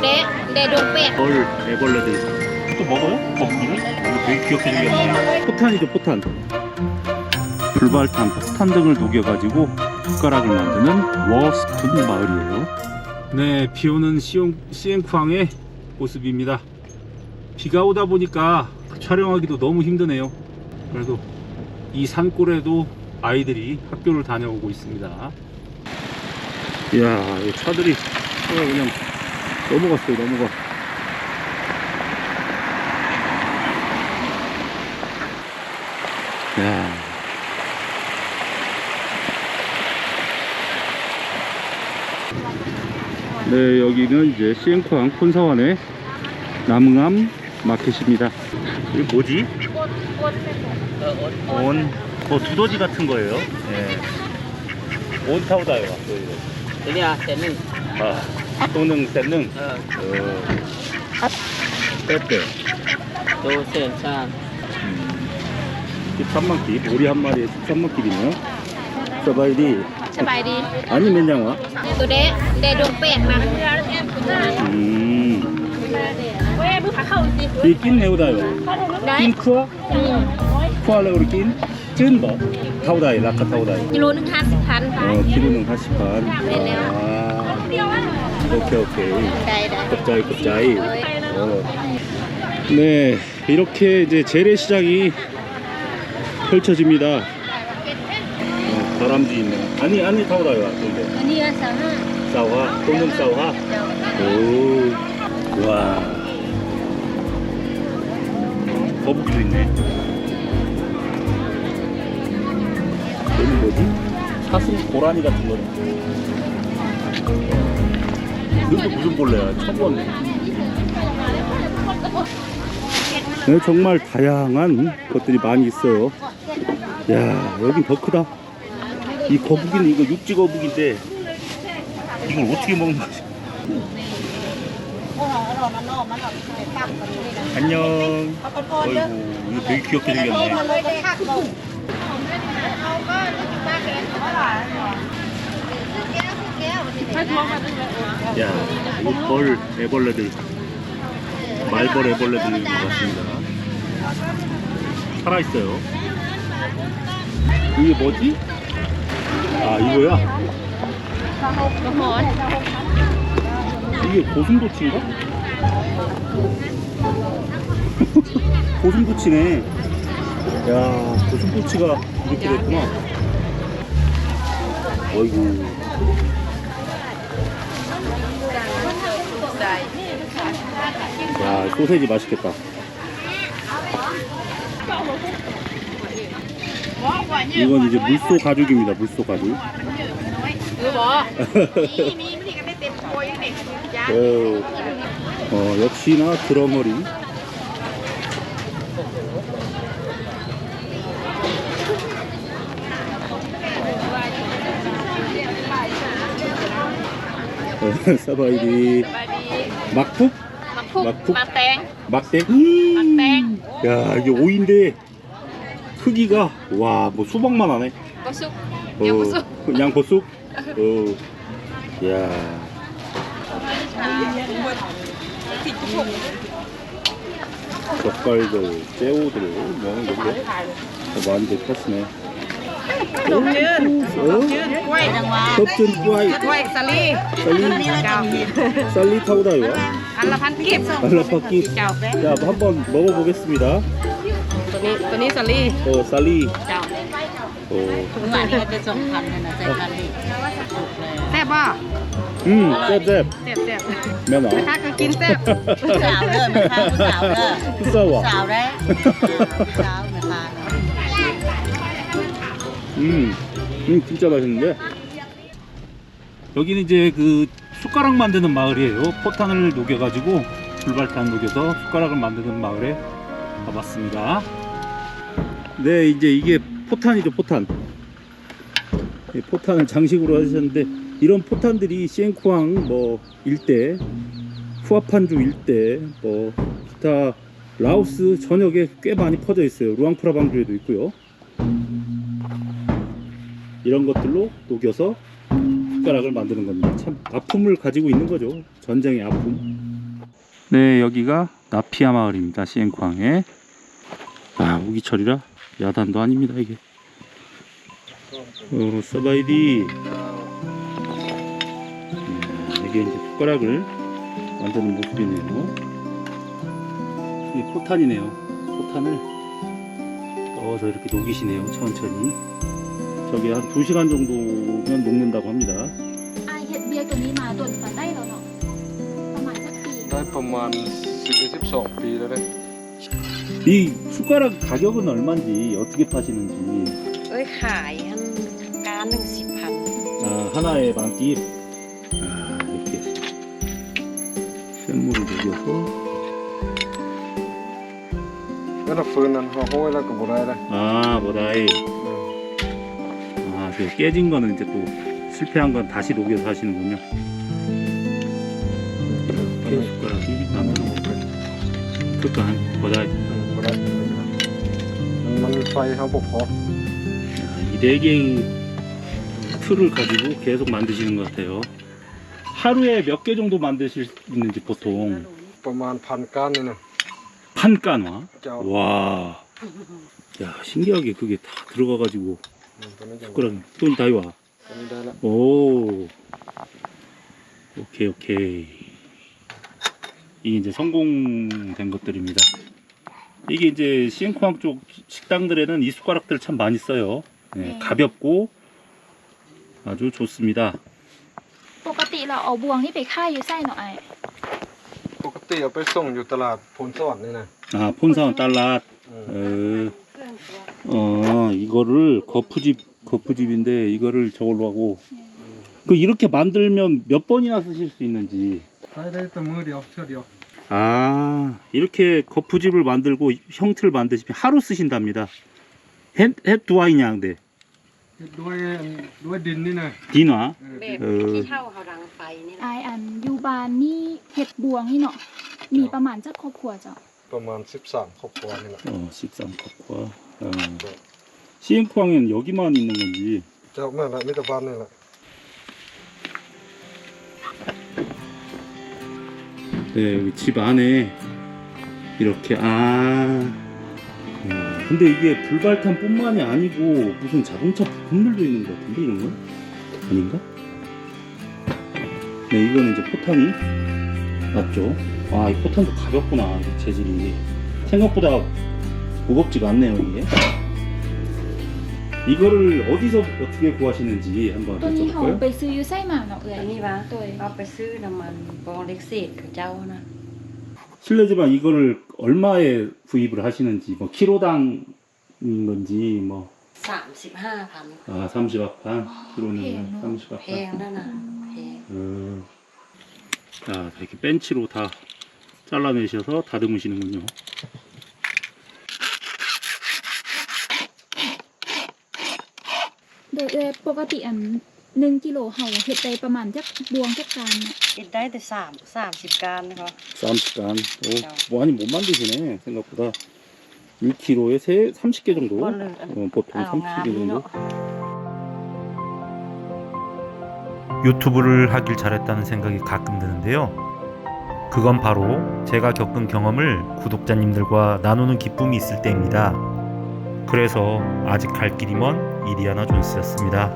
đế, đế đồ bẹt 벌, 애벌레들. 또 먹어요? 거북이를? 이거 되게 귀엽게 생겼네. 포탄이죠, 포탄. 불발탄, 포탄 등을 녹여가지고 숟가락을 만드는 워스푼 마을이에요. 네, 비 오는 시앵쿠항의 모습입니다. 비가 오다 보니까 촬영하기도 너무 힘드네요. 그래도 이 산골에도 아이들이 학교를 다녀오고 있습니다. 이야, 이 차들이 그냥 넘어갔어요, 넘어가. 야. 네, 여기는 이제 시앵쿠항 콘사원의 남응암 마켓입니다. 이게 뭐지? 온, 뭐 두더지 같은 거예요. 예. 온 타오다요. Ini ah, tening. 아, 또는 떼는 Ờ, 어, 빼빼. sen san. 13만 킵, 오리 한 마리에 13만 킵이네요. 서바이디, đi 아니 맨장와. 음, không gì 이낀 네오다요. Đấy 낀 쿠아? 쿠아라 우리 낀? 찐 뭐? 타오다이, 라카 50 phần 어, 키로는 80판. 네네요. 아, 오케이, 오케이. Đây 곱자이, 곱자이. Ôi. 어. 네, 이렇게 이제 재래시장이 펼쳐집니다. 어, 다람쥐 있네. 아니, 아니, 타오다요. 근데. Sao ha 싸우하? 똥놈 싸우하? 오, 와. 거북이도 있네. 얘는 뭐지? 사슴 고라니 같은 거네. 이것도 무슨 벌레야? 처음. 네, 정말 다양한 것들이 많이 있어요. 야, 여긴 더 크다. 이 거북이는 이거 육지 거북인데 이걸 어떻게 먹는 거지? 안녕. 어이구, 이거 되게 귀엽게 생겼네. 야, 이거 벌 애벌레들, 말벌 애벌레들인 것 같습니다. 살아 있어요. 이게 뭐지? 아, 이거야? 이게 고슴도치인가? 고슴도치네. 야, 고슴도치가 이렇게 됐구나. 어이구. 야, 소세지 맛있겠다. 이건 이제 물소 가죽입니다. 물소 가죽. 어, 어, 역시나 드러머리. 어, 사바이디. 막북? Phúc. Mặc tèn 막대? 막대. 야, 이게 오인데 크기가 와, 뭐 수박만 하네. Xúc 어, 양보쑥? 어, 야. 젓갈들, 째오들, 뭐 이렇게 많이 데쳤네. Luộc chươn. 어? Chươn quay. 컵전 꾸아이, Quay xà ly. 쌀리, Chào. 쌀리 타오다요. Ăn là phan kiếp. 알라파끼. Chào. 자, 한번 먹어보겠습니다. Tụi ní, tụi ní xà ly. 어, 쌀리. Chào. 어, หวานนี่ก็จะสำคัญเลยนะใจกันนี่ Xẹp à? 음, 셉셉. Xẹp xẹp. 면허. Khác cứ kín xẹp. ผู้สาวเด้อแม่ค้าผู้สาวเด้อ 부싸워. ผู้สาวได้ผู้สาวแม่ค้าเนาะ 음, 음 진짜 맛있는데. 여기는 이제 그 숟가락 만드는 마을이에요. 포탄을 녹여 가지고 불발탄 녹여서 숟가락을 만드는 마을에 가봤습니다. 네, 이제 이게 포탄이죠, 포탄. 이 포탄을 장식으로 하셨는데 이런 포탄들이 시엔쿠항 뭐 일대, 후아판주 일대, 뭐 기타 라오스 전역에 꽤 많이 퍼져 있어요. 루앙프라방주에도 있고요. 이런 것들로 녹여서 숟가락을 만드는 겁니다. 참 아픔을 가지고 있는 거죠. 전쟁의 아픔. 네, 여기가 나피아 마을입니다. 시엔쾅에. 아, 우기철이라 야단도 아닙니다, 이게. 어, 서바이디. 음, 이게 이제 숟가락을 만드는 모습이네요. 이 포탄이네요. 포탄을 넣어서 이렇게 녹이시네요. 천천히. 저기 한 2시간 정도면 녹는다고 합니다. อายเฮ็ดเบียร์ตัวนี้มาโดนปานได้แล้วเนาะประมาณสักปี ได้ประมาณ10 12 ปีแล้วเลย 이 숟가락 가격은 얼마인지 어떻게 파시는지 เอ้ยขายอันการหนึ่งสิบพัน 아, 하나에 만끼 아, 이렇게 쇳물을 녹여서 แล้วเราฟืนนั้นเขาห้อยแล้วก็บ่ได้เลย 아 뭐다이 아, 그 깨진 거는 이제 또 실패한 건 다시 녹여서 하시는군요 이렇게 숟가락이 만드는 거고요 그니까 뭐다이 บ่ได้มันมันไฟเขาบ่พอ 이 네 개의 틀을 가지고 계속 만드시는 것 같아요. 하루에 몇 개 정도 만드실 수 있는지 보통 ประมาณพันก้านนี่นะ 판간화. จะเอา 와, 야 신기하게 그게 다 들어가가지고 อืมตัวนี้จะ 숟가락 돈 다이와. ตัวนี้ได้แล้ว 오, 오케이 오케이. 이게 이제 성공된 것들입니다. 이게 이제 시엔쿠항 쪽 식당들에는 이 숟가락들 참 많이 써요. 네, 네. 가볍고 아주 좋습니다. ปกติเราเอาบวงนี่ไปค่ายอยู่ไส้เนาะไอาย ปกติเอาไปส่งอยู่ตลาดพลสวรรค์นี่นะ 아, 폰사원 달랏. อืม 어, 어, 이거를 거푸집, 거푸집인데 이거를 저걸로 하고. 그 이렇게 만들면 몇 번이나 쓰실 수 있는지. ใช้ได้แต่มือเดียวเชือกเดียว 아, 이렇게 거푸집을 만들고 형틀을 만드시면 하루 쓰신답니다. 햇, 햇 두아이냥데. ด้วยด้วยดินนี่นะ 디나. แบบ เออ ที่เท่าเขาดังไฟนี่ ไอ นะ ายอันอยูบานนี่เฮ็ดบวงนี่เนาะมีประมาณจักครอบครัวเจ้า ประมาณ 13ครอบครัวนี่แหละ 어, 13컵과. CM포항에는 여기만 있는 건지 조금만 밑에 봤네 네 여기 집 안에 이렇게 아 음, 근데 이게 불발탄 뿐만이 아니고 무슨 자동차 부품들도 있는 것 같은데 이런 건? 아닌가? 네 이거는 이제 포탄이 맞죠? 아 이 포탄도 가볍구나 이 재질이 생각보다 무겁지가 않네요 이게 이거를 어디서 어떻게 구하시는지 한번 ตัวนี้เขา 여쭤볼까요? ไปซื้ออยู่ไส้มาเนาะเอ้ อั ย นนี้วะ ตัว เอาไปซื้อน้ำมันบอเล็กเซตกับเจ้านะ 실례지만 이거를 얼마에 구입을 하시는지 뭐 키로당인 건지 뭐 สามสิบห้าพัน 아, 30합판 키로는 แพ 30합판 งนั่นน่ะแพง 음. 자, 이렇게 벤치로 다 잘라내셔서 다듬으시는군요. เอ้ยปกติอันหนึ่งกิโลเฮาเฮ็ดได้ประมาณจักบวงจักการเนาะ กินได้แต่สามสามสิบการนะคะ 30간. 오, 뭐 많이 못 만드시네, 생각보다. 1kg에 세, 30개 정도? ก็เลยอัน 어, 보통 เอางาม 30개 นี่ 정도? เนาะ 유튜브를 하길 잘했다는 생각이 가끔 드는데요. 그건 바로 제가 겪은 경험을 구독자님들과 나누는 기쁨이 있을 때입니다. 그래서 아직 갈 길이 먼 이리아나 존스였습니다.